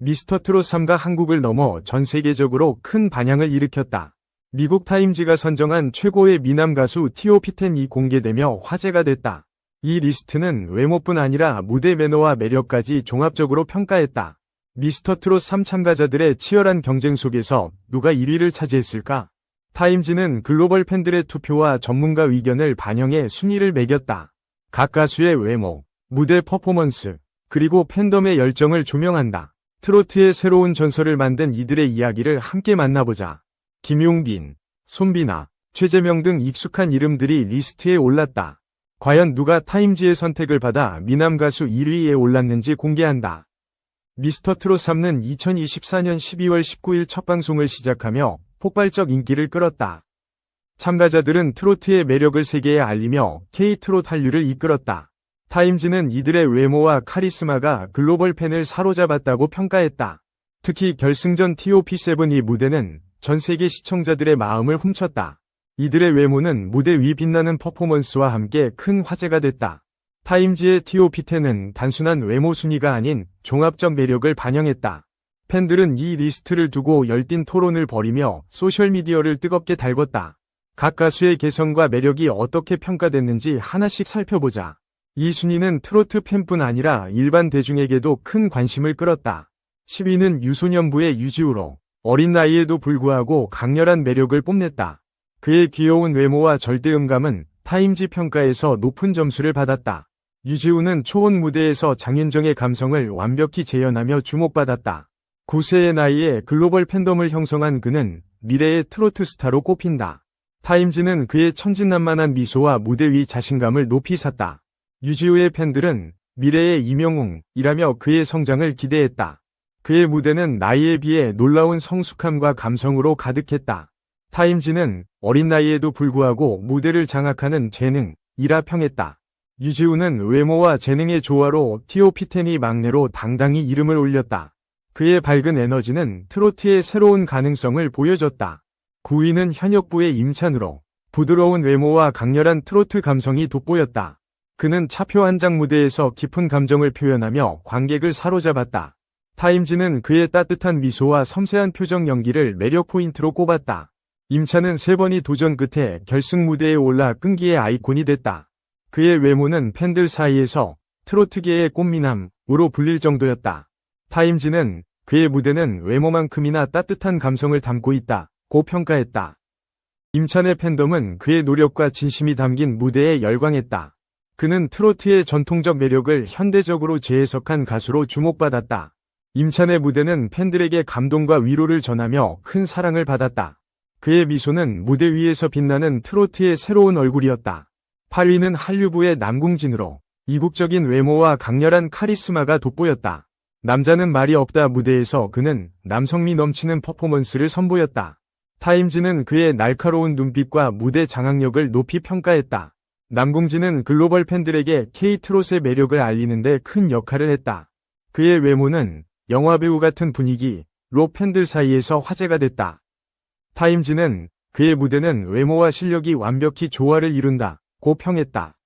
미스터 트롯 3가 한국을 넘어 전 세계적으로 큰 반향을 일으켰다. 미국 타임지가 선정한 최고의 미남 가수 티오피텐이 공개되며 화제가 됐다. 이 리스트는 외모뿐 아니라 무대 매너와 매력까지 종합적으로 평가했다. 미스터 트롯 3 참가자들의 치열한 경쟁 속에서 누가 1위를 차지했을까? 타임지는 글로벌 팬들의 투표와 전문가 의견을 반영해 순위를 매겼다. 각 가수의 외모, 무대 퍼포먼스, 그리고 팬덤의 열정을 조명한다. 트로트의 새로운 전설을 만든 이들의 이야기를 함께 만나보자. 김용빈, 손비나, 최재명 등 익숙한 이름들이 리스트에 올랐다. 과연 누가 타임지의 선택을 받아 미남 가수 1위에 올랐는지 공개한다. 미스터 트롯 3는 2024년 12월 19일 첫 방송을 시작하며 폭발적 인기를 끌었다. 참가자들은 트로트의 매력을 세계에 알리며 K-트롯 한류를 이끌었다. 타임즈는 이들의 외모와 카리스마가 글로벌 팬을 사로잡았다고 평가했다. 특히 결승전 TOP7이 무대는 전 세계 시청자들의 마음을 훔쳤다. 이들의 외모는 무대 위 빛나는 퍼포먼스와 함께 큰 화제가 됐다. 타임즈의 TOP10은 단순한 외모 순위가 아닌 종합적 매력을 반영했다. 팬들은 이 리스트를 두고 열띤 토론을 벌이며 소셜미디어를 뜨겁게 달궜다. 각 가수의 개성과 매력이 어떻게 평가됐는지 하나씩 살펴보자. 이 순위는 트로트 팬뿐 아니라 일반 대중에게도 큰 관심을 끌었다. 10위는 유소년부의 유지우로 어린 나이에도 불구하고 강렬한 매력을 뽐냈다. 그의 귀여운 외모와 절대음감은 타임지 평가에서 높은 점수를 받았다. 유지우는 초원 무대에서 장윤정의 감성을 완벽히 재현하며 주목받았다. 9세의 나이에 글로벌 팬덤을 형성한 그는 미래의 트로트 스타로 꼽힌다. 타임즈는 그의 천진난만한 미소와 무대 위 자신감을 높이 샀다. 유지우의 팬들은 미래의 이명웅이라며 그의 성장을 기대했다. 그의 무대는 나이에 비해 놀라운 성숙함과 감성으로 가득했다. 타임즈는 어린 나이에도 불구하고 무대를 장악하는 재능이라 평했다. 유지우는 외모와 재능의 조화로 TOP10이 막내로 당당히 이름을 올렸다. 그의 밝은 에너지는 트로트의 새로운 가능성을 보여줬다. 9위는 현역부의 임찬으로 부드러운 외모와 강렬한 트로트 감성이 돋보였다. 그는 차표 한 장 무대에서 깊은 감정을 표현하며 관객을 사로잡았다. 타임즈는 그의 따뜻한 미소와 섬세한 표정 연기를 매력 포인트로 꼽았다. 임찬은 세 번의 도전 끝에 결승 무대에 올라 끈기의 아이콘이 됐다. 그의 외모는 팬들 사이에서 트로트계의 꽃미남으로 불릴 정도였다. 타임즈는 그의 무대는 외모만큼이나 따뜻한 감성을 담고 있다. 고 평가했다. 임찬의 팬덤은 그의 노력과 진심이 담긴 무대에 열광했다. 그는 트로트의 전통적 매력을 현대적으로 재해석한 가수로 주목받았다. 임찬의 무대는 팬들에게 감동과 위로를 전하며 큰 사랑을 받았다. 그의 미소는 무대 위에서 빛나는 트로트의 새로운 얼굴이었다. 8위는 한류부의 남궁진으로 이국적인 외모와 강렬한 카리스마가 돋보였다. 남자는 말이 없다 무대에서 그는 남성미 넘치는 퍼포먼스를 선보였다. 타임즈는 그의 날카로운 눈빛과 무대 장악력을 높이 평가했다. 남궁진은 글로벌 팬들에게 K-트롯의 매력을 알리는데 큰 역할을 했다. 그의 외모는 영화배우 같은 분위기 로 팬들 사이에서 화제가 됐다. 타임즈는 그의 무대는 외모와 실력이 완벽히 조화를 이룬다. 고 평했다.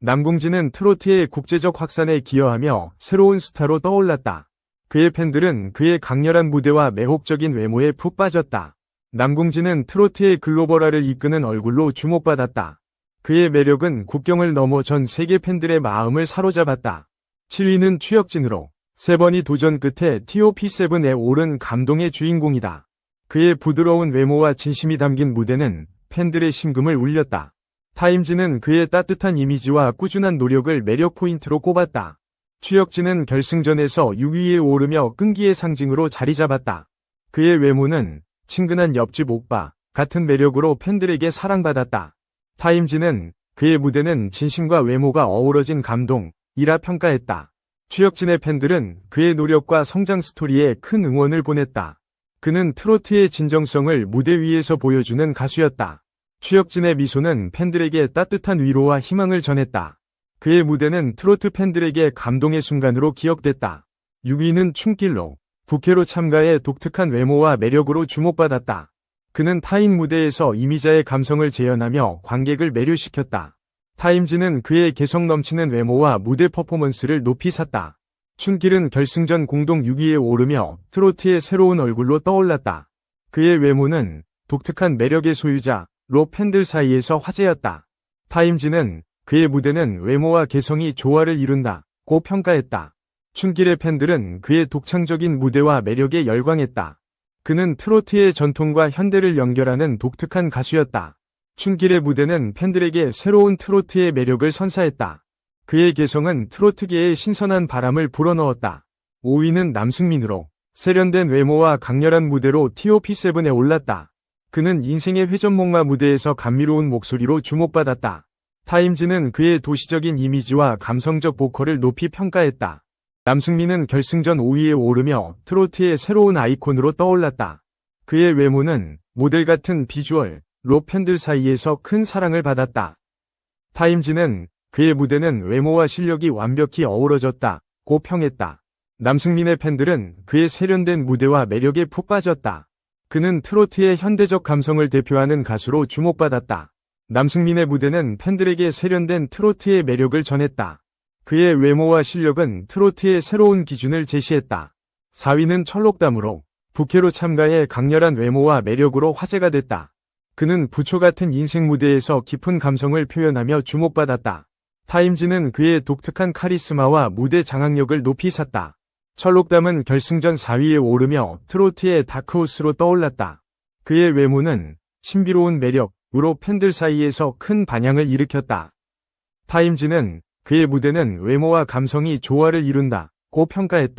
남궁진은 트로트의 국제적 확산에 기여하며 새로운 스타로 떠올랐다. 그의 팬들은 그의 강렬한 무대와 매혹적인 외모에 푹 빠졌다. 남궁진은 트로트의 글로벌화를 이끄는 얼굴로 주목받았다. 그의 매력은 국경을 넘어 전 세계 팬들의 마음을 사로잡았다. 7위는 추혁진으로 세 번의 도전 끝에 TOP7에 오른 감동의 주인공이다. 그의 부드러운 외모와 진심이 담긴 무대는 팬들의 심금을 울렸다. 타임즈는 그의 따뜻한 이미지와 꾸준한 노력을 매력 포인트로 꼽았다. 추혁진은 결승전에서 6위에 오르며 끈기의 상징으로 자리 잡았다. 그의 외모는 친근한 옆집 오빠 같은 매력으로 팬들에게 사랑받았다. 타임즈는 그의 무대는 진심과 외모가 어우러진 감동이라 평가했다. 추혁진의 팬들은 그의 노력과 성장 스토리에 큰 응원을 보냈다. 그는 트로트의 진정성을 무대 위에서 보여주는 가수였다. 추혁진의 미소는 팬들에게 따뜻한 위로와 희망을 전했다. 그의 무대는 트로트 팬들에게 감동의 순간으로 기억됐다. 6위는 춤길로 부캐로 참가해 독특한 외모와 매력으로 주목받았다. 그는 타인 무대에서 이미자의 감성을 재현하며 관객을 매료시켰다. 타임즈는 그의 개성 넘치는 외모와 무대 퍼포먼스를 높이 샀다. 춘길은 결승전 공동 6위에 오르며 트로트의 새로운 얼굴로 떠올랐다. 그의 외모는 독특한 매력의 소유자로 팬들 사이에서 화제였다. 타임즈는 그의 무대는 외모와 개성이 조화를 이룬다고 평가했다. 춘길의 팬들은 그의 독창적인 무대와 매력에 열광했다. 그는 트로트의 전통과 현대를 연결하는 독특한 가수였다. 춘길의 무대는 팬들에게 새로운 트로트의 매력을 선사했다. 그의 개성은 트로트계에 신선한 바람을 불어넣었다. 5위는 남승민으로 세련된 외모와 강렬한 무대로 TOP7에 올랐다. 그는 인생의 회전목마 무대에서 감미로운 목소리로 주목받았다. 타임즈는 그의 도시적인 이미지와 감성적 보컬을 높이 평가했다. 남승민은 결승전 5위에 오르며 트로트의 새로운 아이콘으로 떠올랐다. 그의 외모는 모델 같은 비주얼 로 팬들 사이에서 큰 사랑을 받았다. 타임즈는 그의 무대는 외모와 실력이 완벽히 어우러졌다 고 평했다. 남승민의 팬들은 그의 세련된 무대와 매력에 푹 빠졌다. 그는 트로트의 현대적 감성을 대표하는 가수로 주목받았다. 남승민의 무대는 팬들에게 세련된 트로트의 매력을 전했다. 그의 외모와 실력은 트로트의 새로운 기준을 제시했다. 4위는 철록담으로 부캐로 참가해 강렬한 외모와 매력으로 화제가 됐다. 그는 부초 같은 인생 무대에서 깊은 감성을 표현하며 주목받았다. 타임즈는 그의 독특한 카리스마와 무대 장악력을 높이 샀다. 철록담은 결승전 4위에 오르며 트로트의 다크호스로 떠올랐다. 그의 외모는 신비로운 매력으로 팬들 사이에서 큰 반향을 일으켰다. 타임즈는 그의 무대는 외모와 감성이 조화를 이룬다 고 평가했다.